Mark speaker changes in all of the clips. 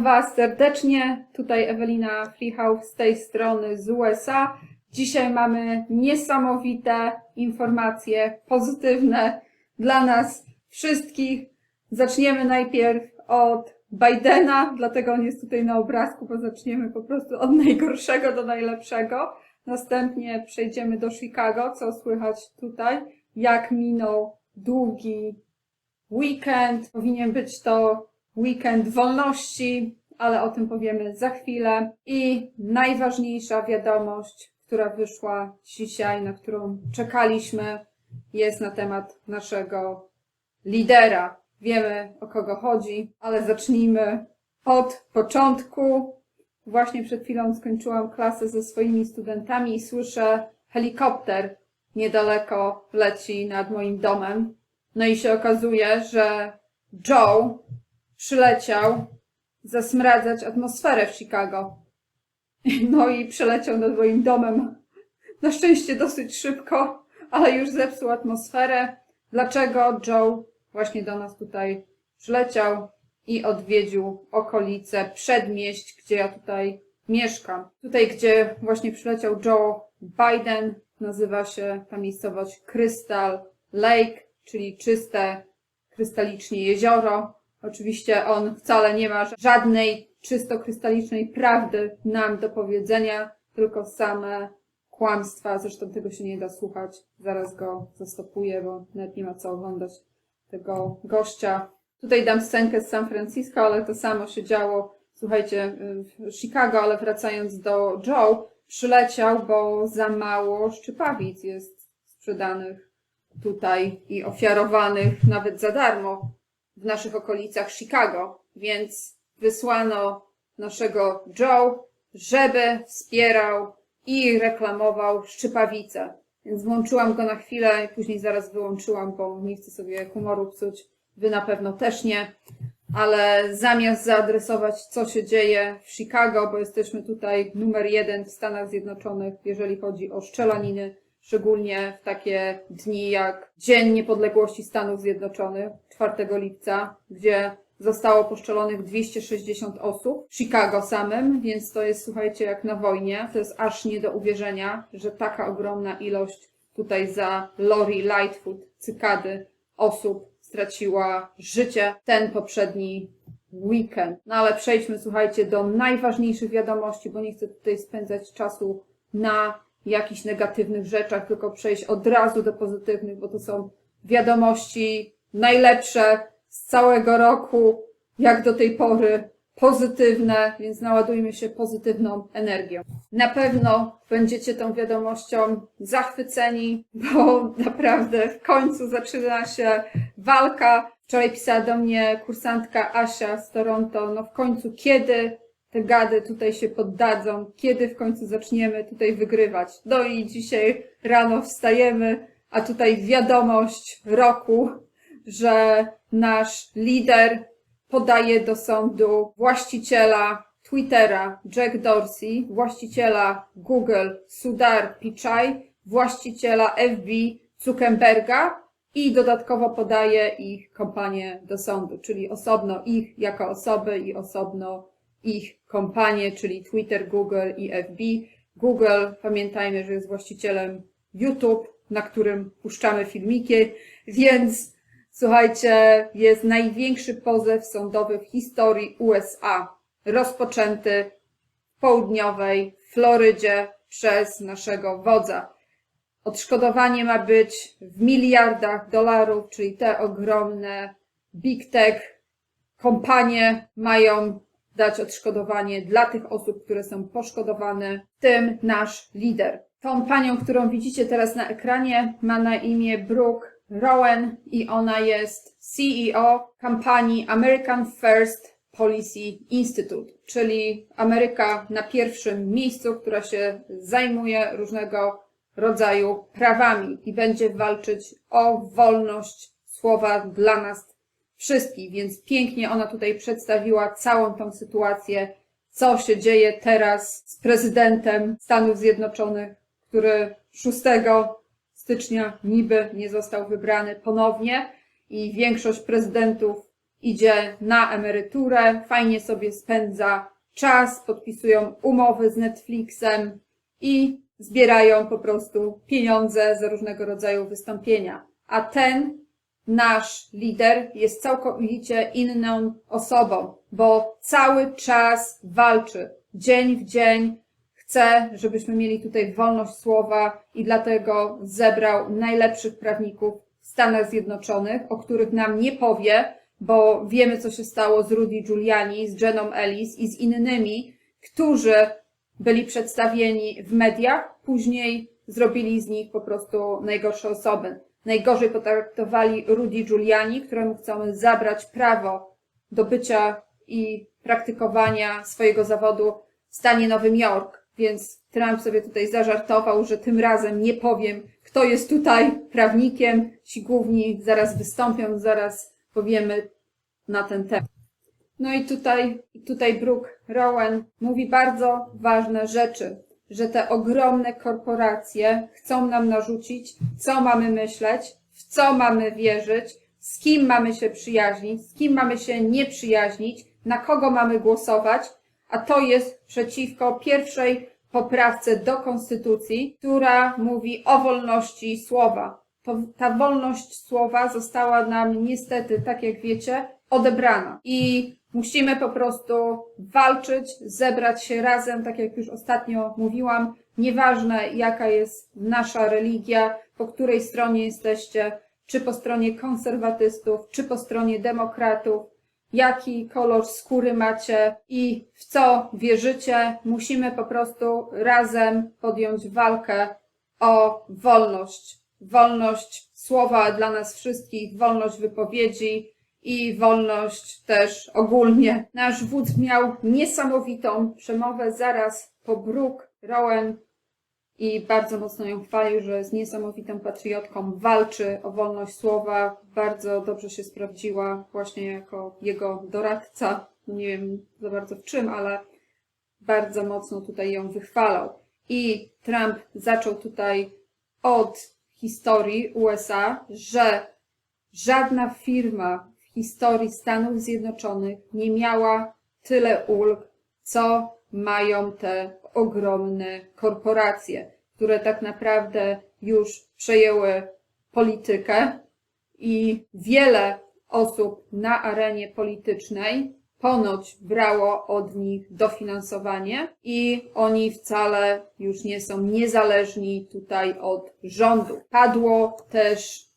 Speaker 1: Was serdecznie. Tutaj Ewelina Freehouse z tej strony z USA. Dzisiaj mamy niesamowite informacje, pozytywne dla nas wszystkich. Zaczniemy najpierw od Bidena, dlatego on jest tutaj na obrazku, bo zaczniemy po prostu od najgorszego do najlepszego. Następnie przejdziemy do Chicago, co słychać tutaj, jak minął długi weekend. Powinien być to weekend wolności, ale o tym powiemy za chwilę. I najważniejsza wiadomość, która wyszła dzisiaj, na którą czekaliśmy, jest na temat naszego lidera. Wiemy o kogo chodzi, ale zacznijmy od początku. Właśnie przed chwilą skończyłam klasę ze swoimi studentami i słyszę helikopter niedaleko leci nad moim domem. No i się okazuje, że Joe przyleciał zasmradzać atmosferę w Chicago. No i przeleciał nad moim domem. Na szczęście dosyć szybko, ale już zepsuł atmosferę. Dlaczego Joe właśnie do nas tutaj przyleciał i odwiedził okolice przedmieść, gdzie ja tutaj mieszkam. Tutaj, gdzie właśnie przyleciał Joe Biden, nazywa się ta miejscowość Crystal Lake, czyli czyste, krystalicznie jezioro. Oczywiście on wcale nie ma żadnej czysto krystalicznej prawdy nam do powiedzenia, tylko same kłamstwa. Zresztą tego się nie da słuchać. Zaraz go zastopuję, bo nawet nie ma co oglądać tego gościa. Tutaj dam scenkę z San Francisco, ale to samo się działo, słuchajcie, w Chicago, ale wracając do Joe, przyleciał, bo za mało szczypawic jest sprzedanych tutaj i ofiarowanych nawet za darmo w naszych okolicach Chicago, więc wysłano naszego Joe, żeby wspierał i reklamował szczypawice. Więc włączyłam go na chwilę i później zaraz wyłączyłam, bo nie chcę sobie humoru psuć. Wy na pewno też nie. Ale zamiast zaadresować, co się dzieje w Chicago, bo jesteśmy tutaj numer jeden w Stanach Zjednoczonych, jeżeli chodzi o szczelaniny, szczególnie w takie dni jak Dzień Niepodległości Stanów Zjednoczonych, 4 lipca, gdzie zostało poszczelonych 260 osób w Chicago samym, więc to jest, słuchajcie, jak na wojnie. To jest aż nie do uwierzenia, że taka ogromna ilość tutaj za Lori Lightfoot, cykady osób straciła życie ten poprzedni weekend. No ale przejdźmy, słuchajcie, do najważniejszych wiadomości, bo nie chcę tutaj spędzać czasu na jakichś negatywnych rzeczach, tylko przejść od razu do pozytywnych, bo to są wiadomości najlepsze z całego roku, jak do tej pory, pozytywne, więc naładujmy się pozytywną energią. Na pewno będziecie tą wiadomością zachwyceni, bo naprawdę w końcu zaczyna się walka. Wczoraj pisała do mnie kursantka Asia z Toronto, no w końcu kiedy te gady tutaj się poddadzą, kiedy w końcu zaczniemy tutaj wygrywać. No i dzisiaj rano wstajemy, a tutaj wiadomość roku, że nasz lider podaje do sądu właściciela Twittera Jack Dorsey, właściciela Google Sudar Pichai, właściciela FB Zuckerberga i dodatkowo podaje ich kompanię do sądu, czyli osobno ich jako osoby i osobno ich kompanie, czyli Twitter, Google i FB. Google, pamiętajmy, że jest właścicielem YouTube, na którym puszczamy filmiki, więc słuchajcie, jest największy pozew sądowy w historii USA, rozpoczęty w południowej Florydzie przez naszego wodza. Odszkodowanie ma być w miliardach dolarów, czyli te ogromne big tech kompanie mają dać odszkodowanie dla tych osób, które są poszkodowane, tym nasz lider. Tą panią, którą widzicie teraz na ekranie, ma na imię Brooke Rowan i ona jest CEO kampanii American First Policy Institute, czyli Ameryka na pierwszym miejscu, która się zajmuje różnego rodzaju prawami i będzie walczyć o wolność słowa dla nas wszystkich, więc pięknie ona tutaj przedstawiła całą tą sytuację, co się dzieje teraz z prezydentem Stanów Zjednoczonych, który 6 stycznia niby nie został wybrany ponownie i większość prezydentów idzie na emeryturę, fajnie sobie spędza czas, podpisują umowy z Netflixem i zbierają po prostu pieniądze za różnego rodzaju wystąpienia. A ten nasz lider jest całkowicie inną osobą, bo cały czas walczy, dzień w dzień chce, żebyśmy mieli tutaj wolność słowa i dlatego zebrał najlepszych prawników w Stanach Zjednoczonych, o których nam nie powie, bo wiemy, co się stało z Rudy Giuliani, z Jeną Ellis i z innymi, którzy byli przedstawieni w mediach, później zrobili z nich po prostu najgorsze osoby. Najgorzej potraktowali Rudy Giuliani, któremu chcą zabrać prawo do bycia i praktykowania swojego zawodu w stanie Nowym Jork. Więc Trump sobie tutaj zażartował, że tym razem nie powiem, kto jest tutaj prawnikiem. Ci główni zaraz wystąpią, zaraz powiemy na ten temat. No i tutaj, tutaj Brooke Rowan mówi bardzo ważne rzeczy, że te ogromne korporacje chcą nam narzucić, co mamy myśleć, w co mamy wierzyć, z kim mamy się przyjaźnić, z kim mamy się nie przyjaźnić, na kogo mamy głosować, a to jest przeciwko pierwszej poprawce do Konstytucji, która mówi o wolności słowa. To, ta wolność słowa została nam niestety, tak jak wiecie, odebrana. I musimy po prostu walczyć, zebrać się razem, tak jak już ostatnio mówiłam. Nieważne, jaka jest nasza religia, po której stronie jesteście, czy po stronie konserwatystów, czy po stronie demokratów, jaki kolor skóry macie i w co wierzycie, musimy po prostu razem podjąć walkę o wolność. Wolność słowa dla nas wszystkich, wolność wypowiedzi i wolność też ogólnie. Nasz wódz miał niesamowitą przemowę zaraz po Brooke Rowan i bardzo mocno ją chwalił, że jest niesamowitą patriotką, walczy o wolność słowa, bardzo dobrze się sprawdziła właśnie jako jego doradca. Nie wiem za bardzo w czym, ale bardzo mocno tutaj ją wychwalał. I Trump zaczął tutaj od historii USA, że żadna firma w historii Stanów Zjednoczonych nie miała tyle ulg, co mają te ogromne korporacje, które tak naprawdę już przejęły politykę i wiele osób na arenie politycznej ponoć brało od nich dofinansowanie i oni wcale już nie są niezależni tutaj od rządu. Padło też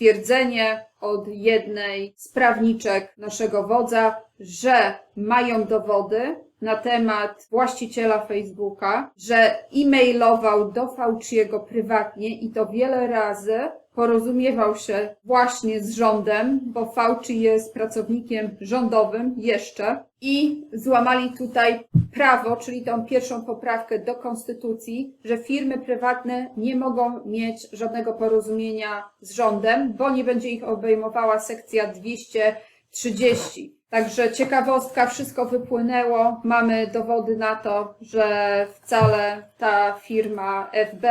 Speaker 1: stwierdzenie od jednej z prawniczek naszego wodza, że mają dowody na temat właściciela Facebooka, że e-mailował do Fauciego prywatnie i to wiele razy porozumiewał się właśnie z rządem, bo Fauci jest pracownikiem rządowym jeszcze i złamali tutaj prawo, czyli tą pierwszą poprawkę do konstytucji, że firmy prywatne nie mogą mieć żadnego porozumienia z rządem, bo nie będzie ich obejmowała sekcja 230. Także ciekawostka, wszystko wypłynęło. Mamy dowody na to, że wcale ta firma FB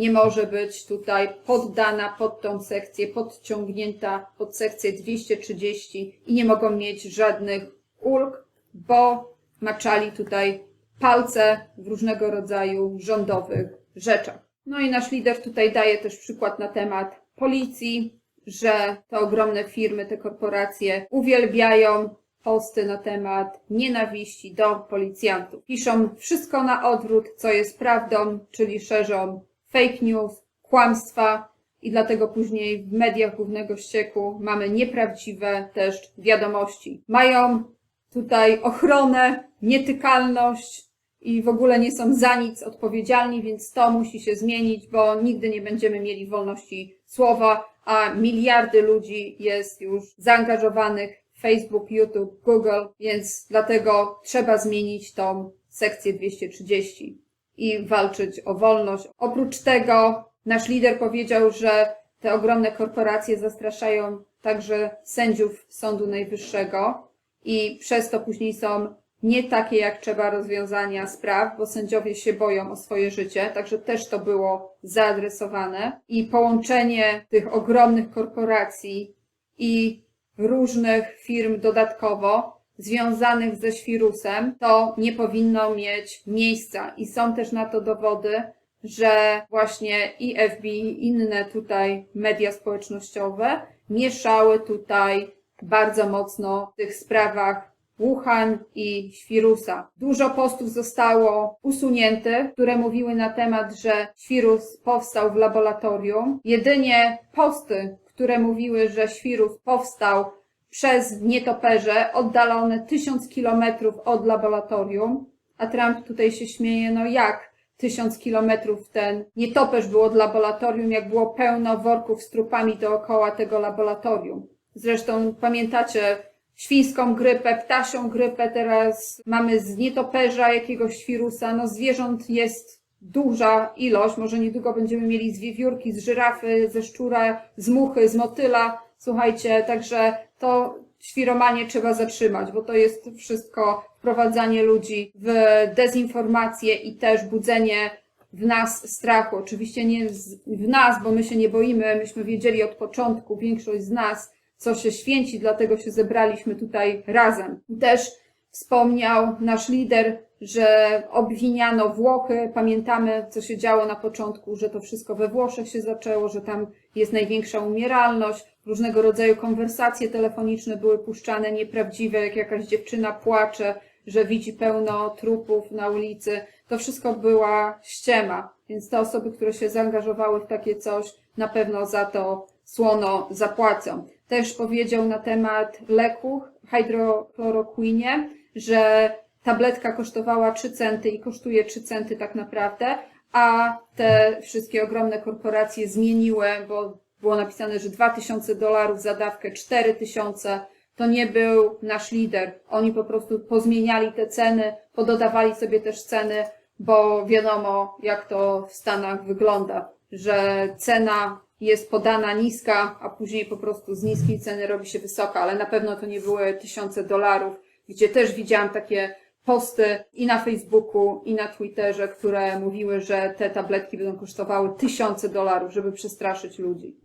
Speaker 1: nie może być tutaj poddana pod tą sekcję, podciągnięta pod sekcję 230 i nie mogą mieć żadnych ulg, bo maczali tutaj palce w różnego rodzaju rządowych rzeczach. No i nasz lider tutaj daje też przykład na temat policji, że te ogromne firmy, te korporacje uwielbiają posty na temat nienawiści do policjantów. Piszą wszystko na odwrót, co jest prawdą, czyli szerzą fake news, kłamstwa i dlatego później w mediach głównego ścieku mamy nieprawdziwe też wiadomości. Mają tutaj ochronę, nietykalność i w ogóle nie są za nic odpowiedzialni, więc to musi się zmienić, bo nigdy nie będziemy mieli wolności słowa, a miliardy ludzi jest już zaangażowanych w Facebook, YouTube, Google, więc dlatego trzeba zmienić tą sekcję 230 i walczyć o wolność. Oprócz tego nasz lider powiedział, że te ogromne korporacje zastraszają także sędziów Sądu Najwyższego i przez to później są nie takie jak trzeba rozwiązania spraw, bo sędziowie się boją o swoje życie, także też to było zaadresowane. I połączenie tych ogromnych korporacji i różnych firm dodatkowo związanych ze świrusem, to nie powinno mieć miejsca. I są też na to dowody, że właśnie i FB, i inne tutaj media społecznościowe mieszały tutaj bardzo mocno w tych sprawach Wuhan i świrusa. Dużo postów zostało usuniętych, które mówiły na temat, że świrus powstał w laboratorium. Jedynie posty, które mówiły, że świrus powstał przez nietoperze oddalone tysiąc kilometrów od laboratorium, a Trump tutaj się śmieje, no jak tysiąc kilometrów ten nietoperz był od laboratorium, jak było pełno worków z trupami dookoła tego laboratorium. Zresztą pamiętacie świńską grypę, ptasią grypę, teraz mamy z nietoperza jakiegoś wirusa, no zwierząt jest duża ilość, może niedługo będziemy mieli z wiewiórki, z żyrafy, ze szczura, z muchy, z motyla, słuchajcie, także to świromanie trzeba zatrzymać, bo to jest wszystko wprowadzanie ludzi w dezinformację i też budzenie w nas strachu. Oczywiście nie w nas, bo my się nie boimy, myśmy wiedzieli od początku, większość z nas, co się święci, dlatego się zebraliśmy tutaj razem. Też wspomniał nasz lider, że obwiniano Włochy. Pamiętamy, co się działo na początku, że to wszystko we Włoszech się zaczęło, że tam jest największa umieralność. Różnego rodzaju konwersacje telefoniczne były puszczane nieprawdziwe, jak jakaś dziewczyna płacze, że widzi pełno trupów na ulicy. To wszystko była ściema, więc te osoby, które się zaangażowały w takie coś, na pewno za to słono zapłacą. Też powiedział na temat leku hydrochloroquinie, że tabletka kosztowała 3 centy i kosztuje 3 centy tak naprawdę, a te wszystkie ogromne korporacje zmieniły, bo było napisane, że 2000 dolarów za dawkę, 4000 to nie był nasz lider. Oni po prostu pozmieniali te ceny, pododawali sobie też ceny, bo wiadomo, jak to w Stanach wygląda, że cena jest podana niska, a później po prostu z niskiej ceny robi się wysoka, ale na pewno to nie były tysiące dolarów, gdzie też widziałam takie posty i na Facebooku, i na Twitterze, które mówiły, że te tabletki będą kosztowały tysiące dolarów, żeby przestraszyć ludzi.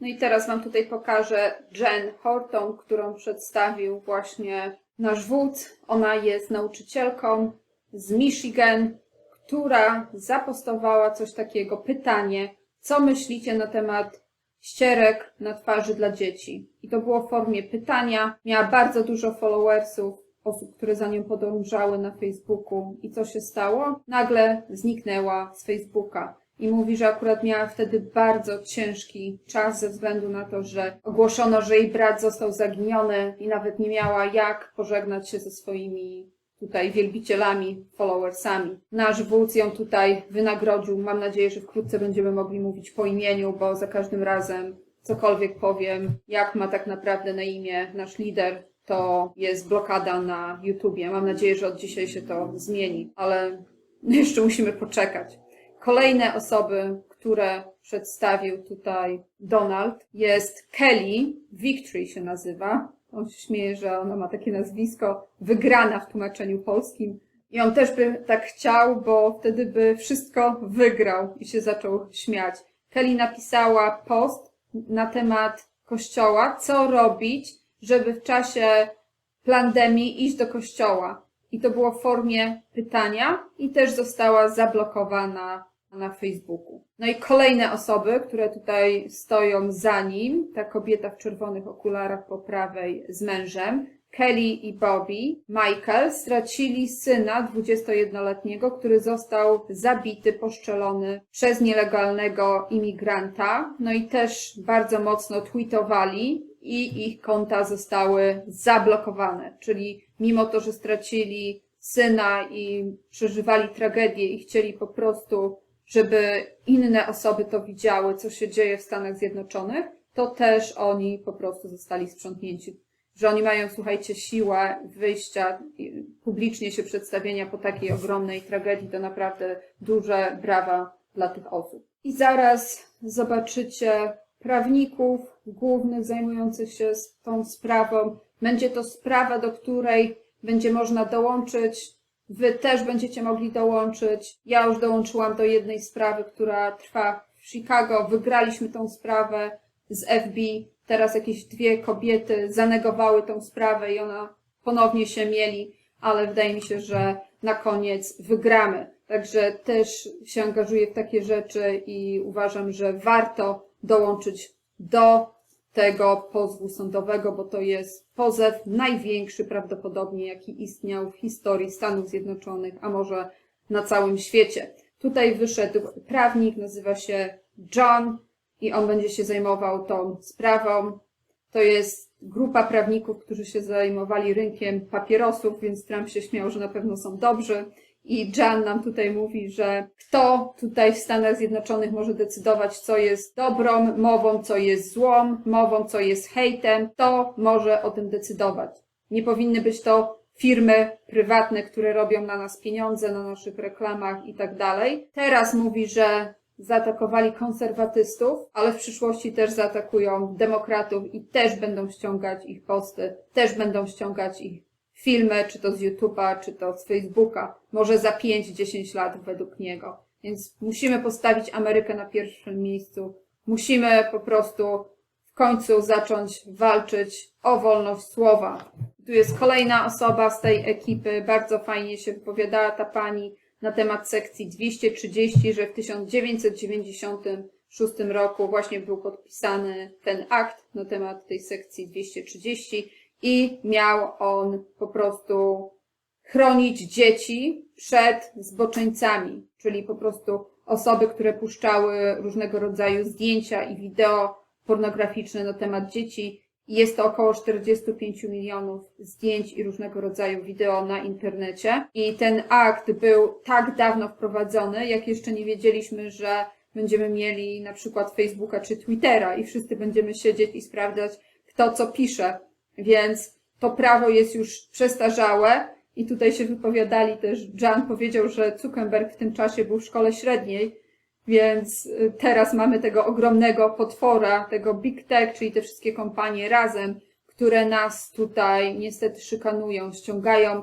Speaker 1: No i teraz Wam tutaj pokażę Jen Horton, którą przedstawił właśnie nasz wódz. Ona jest nauczycielką z Michigan, która zapostowała coś takiego, pytanie, co myślicie na temat ścierek na twarzy dla dzieci? I to było w formie pytania. Miała bardzo dużo followersów, osób, które za nią podążały na Facebooku. I co się stało? Nagle zniknęła z Facebooka. I mówi, że akurat miała wtedy bardzo ciężki czas ze względu na to, że ogłoszono, że jej brat został zaginiony i nawet nie miała jak pożegnać się ze swoimi tutaj wielbicielami, followersami. Nasz wódz ją tutaj wynagrodził. Mam nadzieję, że wkrótce będziemy mogli mówić po imieniu, bo za każdym razem cokolwiek powiem, jak ma tak naprawdę na imię nasz lider, to jest blokada na YouTubie. Mam nadzieję, że od dzisiaj się to zmieni, ale jeszcze musimy poczekać. Kolejne osoby, które przedstawił tutaj Donald, jest Kelly, Victory się nazywa. On się śmieje, że ona ma takie nazwisko, wygrana w tłumaczeniu polskim. I on też by tak chciał, bo wtedy by wszystko wygrał i się zaczął śmiać. Kelly napisała post na temat kościoła, co robić, żeby w czasie pandemii iść do kościoła. I to było w formie pytania i też została zablokowana na Facebooku. No i kolejne osoby, które tutaj stoją za nim, ta kobieta w czerwonych okularach po prawej z mężem, Kelly i Bobby, Michael stracili syna 21-letniego, który został zabity, poszczelony przez nielegalnego imigranta. No i też bardzo mocno tweetowali i ich konta zostały zablokowane. Czyli mimo to, że stracili syna i przeżywali tragedię i chcieli po prostu, żeby inne osoby to widziały, co się dzieje w Stanach Zjednoczonych, to też oni po prostu zostali sprzątnięci. Że oni mają, słuchajcie, siłę wyjścia, publicznie się przedstawienia po takiej ogromnej tragedii, to naprawdę duże brawa dla tych osób. I zaraz zobaczycie prawników głównych zajmujących się tą sprawą. Będzie to sprawa, do której będzie można dołączyć. Wy też będziecie mogli dołączyć. Ja już dołączyłam do jednej sprawy, która trwa w Chicago. Wygraliśmy tą sprawę z FB. Teraz jakieś dwie kobiety zanegowały tą sprawę i ona ponownie się mieli, ale wydaje mi się, że na koniec wygramy. Także też się angażuję w takie rzeczy i uważam, że warto dołączyć do tego pozwu sądowego, bo to jest pozew największy prawdopodobnie, jaki istniał w historii Stanów Zjednoczonych, a może na całym świecie. Tutaj wyszedł prawnik, nazywa się John i on będzie się zajmował tą sprawą. To jest grupa prawników, którzy się zajmowali rynkiem papierosów, więc Trump się śmiał, że na pewno są dobrzy. I Jan nam tutaj mówi, że kto tutaj w Stanach Zjednoczonych może decydować, co jest dobrą mową, co jest złą mową, co jest hejtem, to może o tym decydować. Nie powinny być to firmy prywatne, które robią na nas pieniądze, na naszych reklamach i tak dalej. Teraz mówi, że zaatakowali konserwatystów, ale w przyszłości też zaatakują demokratów i też będą ściągać ich posty, też będą ściągać ich filmy, czy to z YouTube'a, czy to z Facebooka, może za 5-10 lat według niego. Więc musimy postawić Amerykę na pierwszym miejscu. Musimy po prostu w końcu zacząć walczyć o wolność słowa. Tu jest kolejna osoba z tej ekipy, bardzo fajnie się wypowiadała ta pani na temat sekcji 230, że w 1996 roku właśnie był podpisany ten akt na temat tej sekcji 230 i miał on po prostu chronić dzieci przed zboczeńcami, czyli po prostu osoby, które puszczały różnego rodzaju zdjęcia i wideo pornograficzne na temat dzieci. Jest to około 45 milionów zdjęć i różnego rodzaju wideo na internecie. I ten akt był tak dawno wprowadzony, jak jeszcze nie wiedzieliśmy, że będziemy mieli na przykład Facebooka czy Twittera i wszyscy będziemy siedzieć i sprawdzać, kto co pisze. Więc to prawo jest już przestarzałe. I tutaj się wypowiadali też, Jan powiedział, że Zuckerberg w tym czasie był w szkole średniej, więc y, teraz mamy tego ogromnego potwora, tego big tech, czyli te wszystkie kompanie razem, które nas tutaj niestety szykanują, ściągają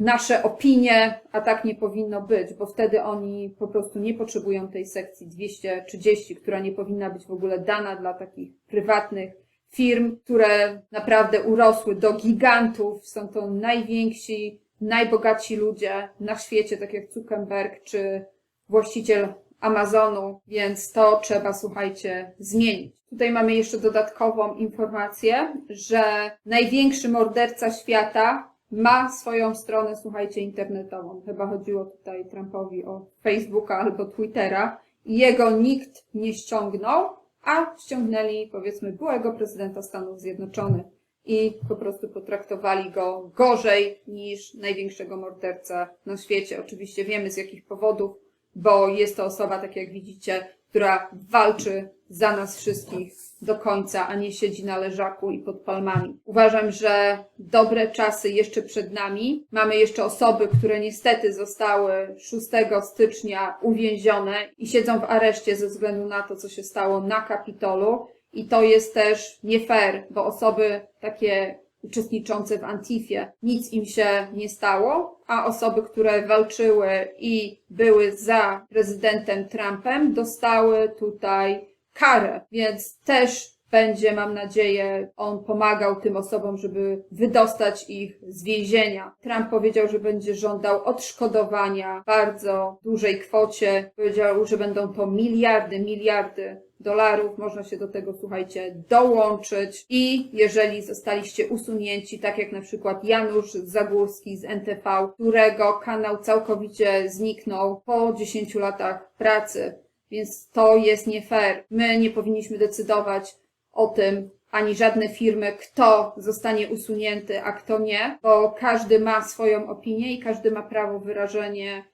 Speaker 1: nasze opinie, a tak nie powinno być, bo wtedy oni po prostu nie potrzebują tej sekcji 230, która nie powinna być w ogóle dana dla takich prywatnych firm, które naprawdę urosły do gigantów. Są to najwięksi, najbogatsi ludzie na świecie, tak jak Zuckerberg czy właściciel Amazonu, więc to trzeba, słuchajcie, zmienić. Tutaj mamy jeszcze dodatkową informację, że największy morderca świata ma swoją stronę, słuchajcie, internetową. Chyba chodziło tutaj Trumpowi o Facebooka albo Twittera. Jego nikt nie ściągnął, a ściągnęli, powiedzmy, byłego prezydenta Stanów Zjednoczonych i po prostu potraktowali go gorzej niż największego mordercę na świecie. Oczywiście wiemy z jakich powodów, bo jest to osoba, tak jak widzicie, która walczy za nas wszystkich do końca, a nie siedzi na leżaku i pod palmami. Uważam, że dobre czasy jeszcze przed nami. Mamy jeszcze osoby, które niestety zostały 6 stycznia uwięzione i siedzą w areszcie ze względu na to, co się stało na Kapitolu. I to jest też nie fair, bo osoby takie uczestniczące w Antifie, nic im się nie stało, a osoby, które walczyły i były za prezydentem Trumpem, dostały tutaj karę, więc też będzie, mam nadzieję, on pomagał tym osobom, żeby wydostać ich z więzienia. Trump powiedział, że będzie żądał odszkodowania w bardzo dużej kwocie. Powiedział, że będą to miliardy, miliardy dolarów. Można się do tego, słuchajcie, dołączyć. I jeżeli zostaliście usunięci, tak jak na przykład Janusz Zagórski z NTV, którego kanał całkowicie zniknął po 10 latach pracy, więc to jest nie fair. My nie powinniśmy decydować o tym, ani żadne firmy, kto zostanie usunięty, a kto nie, bo każdy ma swoją opinię i każdy ma prawo wyrażenia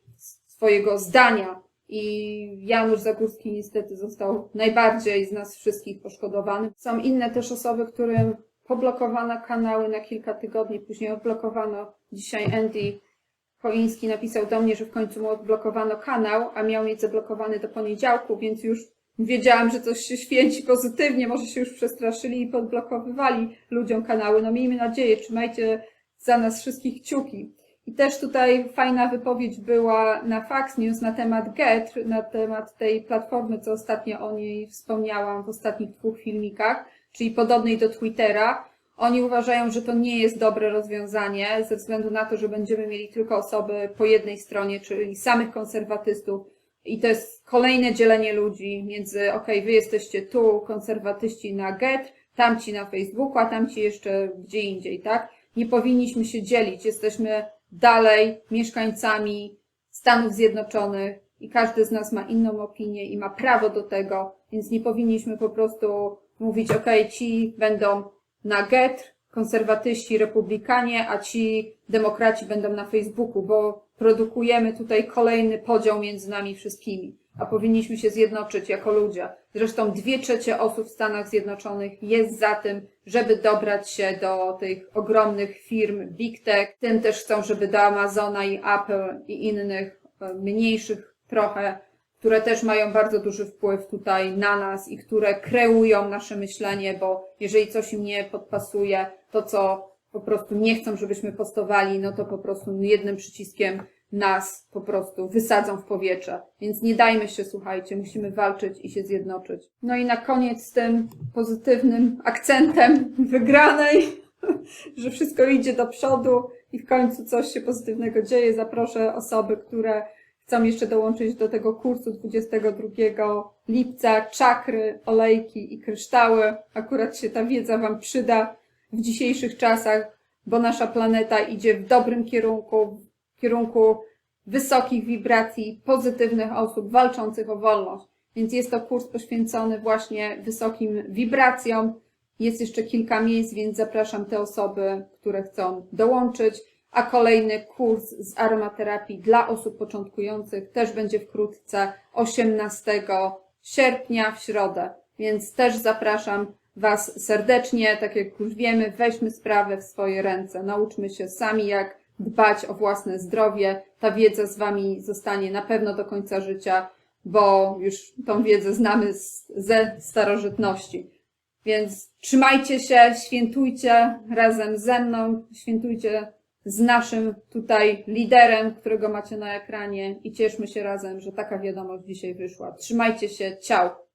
Speaker 1: swojego zdania. I Janusz Zagórski niestety został najbardziej z nas wszystkich poszkodowany. Są inne też osoby, którym poblokowano kanały na kilka tygodni, później odblokowano. Dzisiaj Andy Koiński napisał do mnie, że w końcu mu odblokowano kanał, a miał mieć zablokowany do poniedziałku, więc już wiedziałam, że coś się święci pozytywnie, może się już przestraszyli i podblokowywali ludziom kanały. No miejmy nadzieję, trzymajcie za nas wszystkich kciuki. I też tutaj fajna wypowiedź była na Fax News na temat GET, na temat tej platformy, co ostatnio o niej wspomniałam w ostatnich dwóch filmikach, czyli podobnej do Twittera. Oni uważają, że to nie jest dobre rozwiązanie, ze względu na to, że będziemy mieli tylko osoby po jednej stronie, czyli samych konserwatystów. I to jest kolejne dzielenie ludzi między, okej, wy jesteście tu, konserwatyści na Get, tamci na Facebooku, a tamci jeszcze gdzie indziej, tak? Nie powinniśmy się dzielić. Jesteśmy dalej mieszkańcami Stanów Zjednoczonych i każdy z nas ma inną opinię i ma prawo do tego, więc nie powinniśmy po prostu mówić, okej, ci będą na Get, konserwatyści, republikanie, a ci demokraci będą na Facebooku, bo produkujemy tutaj kolejny podział między nami wszystkimi, a powinniśmy się zjednoczyć jako ludzie. Zresztą dwie trzecie osób w Stanach Zjednoczonych jest za tym, żeby dobrać się do tych ogromnych firm Big Tech. Tym też chcą, żeby do Amazona i Apple i innych e, mniejszych trochę, które też mają bardzo duży wpływ tutaj na nas i które kreują nasze myślenie, bo jeżeli coś im nie podpasuje, to co po prostu nie chcą, żebyśmy postowali, no to po prostu jednym przyciskiem nas po prostu wysadzą w powietrze. Więc nie dajmy się, słuchajcie, musimy walczyć i się zjednoczyć. No i na koniec z tym pozytywnym akcentem wygranej, że wszystko idzie do przodu i w końcu coś się pozytywnego dzieje. Zaproszę osoby, które chcą jeszcze dołączyć do tego kursu 22 lipca, czakry, olejki i kryształy. Akurat się ta wiedza Wam przyda w dzisiejszych czasach, bo nasza planeta idzie w dobrym kierunku, w kierunku wysokich wibracji, pozytywnych osób walczących o wolność. Więc jest to kurs poświęcony właśnie wysokim wibracjom. Jest jeszcze kilka miejsc, więc zapraszam te osoby, które chcą dołączyć. A kolejny kurs z aromaterapii dla osób początkujących też będzie wkrótce 18 sierpnia w środę. Więc też zapraszam Was serdecznie. Tak jak już wiemy, weźmy sprawę w swoje ręce. Nauczmy się sami, jak dbać o własne zdrowie. Ta wiedza z Wami zostanie na pewno do końca życia, bo już tą wiedzę znamy z, ze starożytności. Więc trzymajcie się, świętujcie razem ze mną, świętujcie z naszym tutaj liderem, którego macie na ekranie i cieszmy się razem, że taka wiadomość dzisiaj wyszła. Trzymajcie się, ciao!